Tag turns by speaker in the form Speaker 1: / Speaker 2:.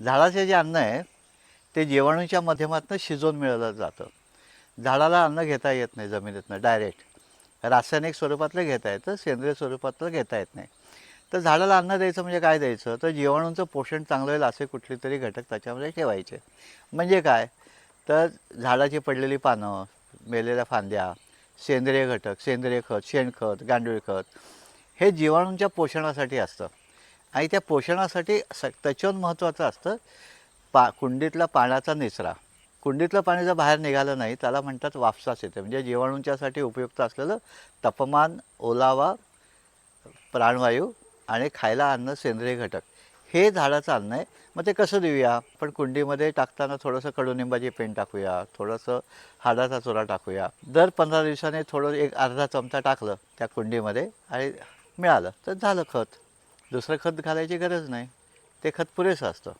Speaker 1: झाडाचे जे अन्न आहे ते जीवाणूच्या माध्यमातून शिजवून मिळवलं जातं. झाडाला अन्न घेता येत नाही जमिनीतनं डायरेक्ट रासायनिक स्वरूपातलं घेता येतं सेंद्रिय स्वरूपातलं घेता येत नाही. तर झाडाला अन्न द्यायचं म्हणजे काय द्यायचं? तर जीवाणूंचं पोषण चांगलं होईल असे कुठले तरी घटक त्याच्यामध्ये ठेवायचे. म्हणजे काय? तर झाडाची पडलेली पानं मेलेल्या फांद्या सेंद्रिय घटक सेंद्रिय खत शेणखत गांडूळ खत हे जीवाणूंच्या पोषणासाठी असतं. आणि त्या पोषणासाठी स त्याच्यावर महत्त्वाचं असतं पा कुंडीतला पाण्याचा निचरा. कुंडीतलं पाणी जर बाहेर निघालं नाही त्याला म्हणतात वापसाच येते. म्हणजे जीवाणूंच्यासाठी उपयुक्त असलेलं तापमान ओलावा प्राणवायू आणि खायला अन्न सेंद्रिय घटक. हे झाडाचं अन्न आहे. मग ते कसं देऊया? पण कुंडीमध्ये टाकताना थोडंसं कडुनिंबाची पेंट टाकूया थोडंसं हाडाचा चुरा टाकूया. दर पंधरा दिवसाने थोडं एक अर्धा चमचा टाकलं त्या कुंडीमध्ये आणि मिळालं. तर झालं खत. दुसरं खत घालायची गरज नाही. ते खत पुरेसं असतं.